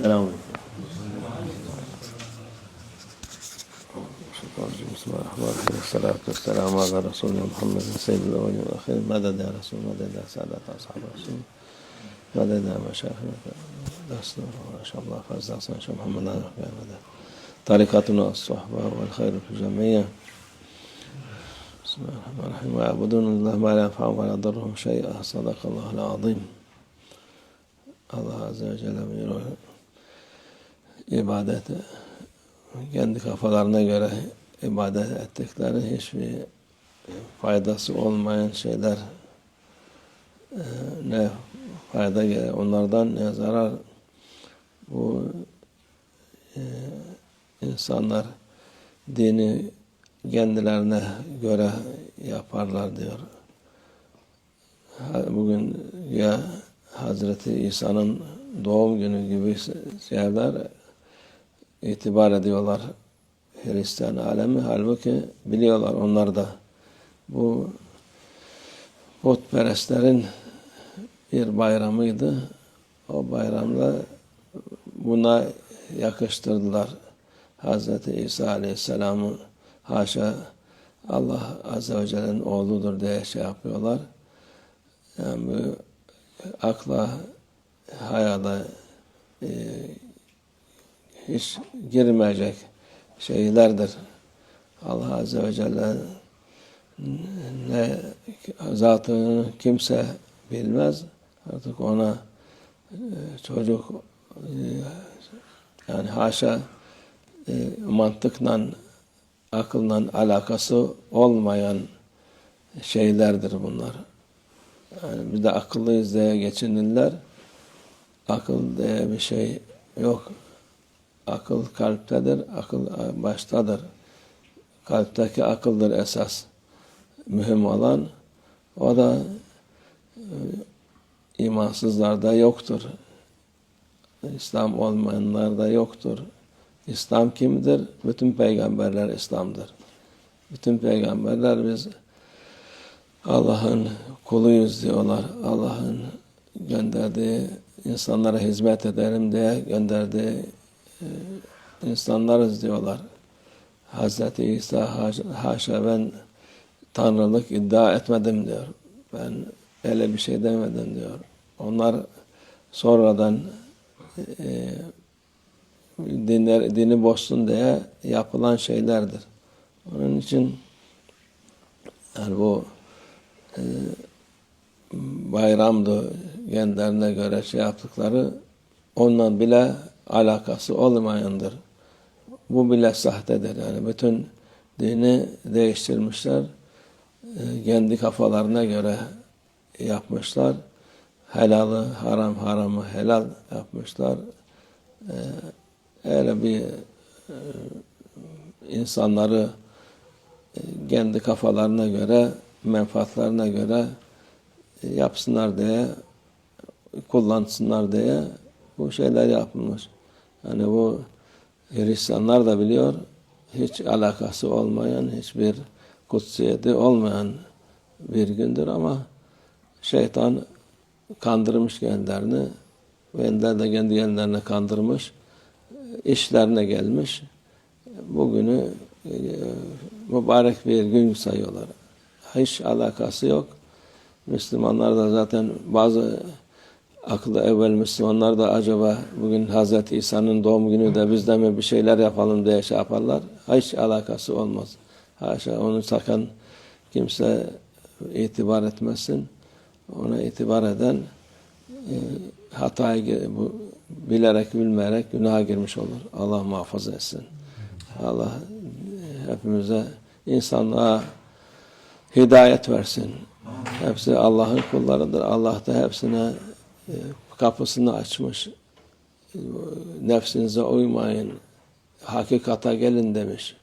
Selamun بسم الله الرحمن الرحيم والصلاة والسلام على رسولنا محمد سيد الأولين والآخرين مدد يا رسول مدد يا سادة أصحاب رسول مدد يا مشايخنا دستور ما شاء الله فاز أصلا شاء محمد على مدد طريقتنا الصحبة والخير في الجميع بسم الله الرحمن الرحيم ويعبدون الله ما لا ينفعهم ولا يضرهم شيئا صدق الله العظيم Azze ve Celle buyuruyor ibadeti kendi kafalarına göre ibadet ettikleri hiçbir faydası olmayan şeyler e, ne fayda gelir onlardan ne zarar bu e, insanlar dini kendilerine göre yaparlar diyor. Bugün ya Hazreti İsa'nın doğum günü gibi şeyler itibar ediyorlar Hristiyan alemi. Halbuki biliyorlar onlar da bu putperestlerin bir bayramıydı. O bayramda buna yakıştırdılar. Hazreti İsa Aleyhisselam'ı haşa Allah Azze ve Celle'nin oğludur diye şey yapıyorlar. Yani bu akla, hayada e, hiç girmeyecek şeylerdir. Allah Azze ve Celle ne zatını kimse bilmez. Artık ona e, çocuk e, yani haşa e, mantıkla, akılla alakası olmayan şeylerdir bunlar. Yani bir de akıllıyız diye geçinirler. Akıl diye bir şey yok. Akıl kalptedir, akıl baştadır. Kalpteki akıldır esas. Mühim olan. O da e, imansızlarda yoktur. İslam olmayanlarda yoktur. İslam kimdir? Bütün peygamberler İslam'dır. Bütün peygamberler biz Allah'ın kuluyuz diyorlar. Allah'ın gönderdiği insanlara hizmet edelim diye gönderdiği e, insanlarız diyorlar. Hazreti İsa haşa ben tanrılık iddia etmedim diyor. Ben öyle bir şey demedim diyor. Onlar sonradan e, dinler, dini bozsun diye yapılan şeylerdir. Onun için yani bu e, bayramdı kendilerine göre şey yaptıkları ondan bile alakası olmayandır. Bu bile sahtedir. Yani bütün dini değiştirmişler. E, kendi kafalarına göre yapmışlar. Helalı haram, haramı helal yapmışlar. E, öyle bir e, insanları kendi kafalarına göre, menfaatlarına göre yapsınlar diye, kullansınlar diye bu şeyler yapılmış. Yani bu Hristiyanlar da biliyor, hiç alakası olmayan, hiçbir kutsiyeti olmayan bir gündür ama şeytan kandırmış kendilerini, kendileri de kendi kendilerine kandırmış, işlerine gelmiş. Bugünü e, mübarek bir gün sayıyorlar. Hiç alakası yok. Müslümanlar da zaten bazı aklı evvel Müslümanlar da acaba bugün Hazreti İsa'nın doğum günü de biz de mi bir şeyler yapalım diye şey yaparlar. Hiç alakası olmaz. Haşa onu sakın kimse itibar etmesin. Ona itibar eden e, hataya bu, bilerek bilmeyerek günaha girmiş olur. Allah muhafaza etsin. Allah hepimize insanlığa hidayet versin. Hepsi Allah'ın kullarıdır. Allah da hepsine kapısını açmış. E, Nefsinize uymayın. Hakikata gelin demiş.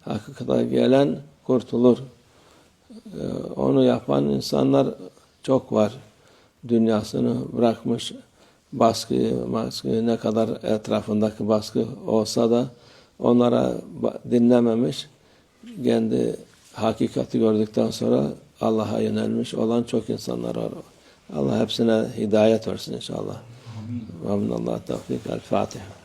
Hakikata gelen kurtulur. E, Onu yapan insanlar çok var. Dünyasını bırakmış. Baskı, baskı ne kadar etrafındaki baskı olsa da onlara dinlememiş. Kendi hakikati gördükten sonra Allah'a yönelmiş olan çok insanlar var. Allah hepsine hidayet versin inşallah. Ve minallah tevfik. El Fatiha.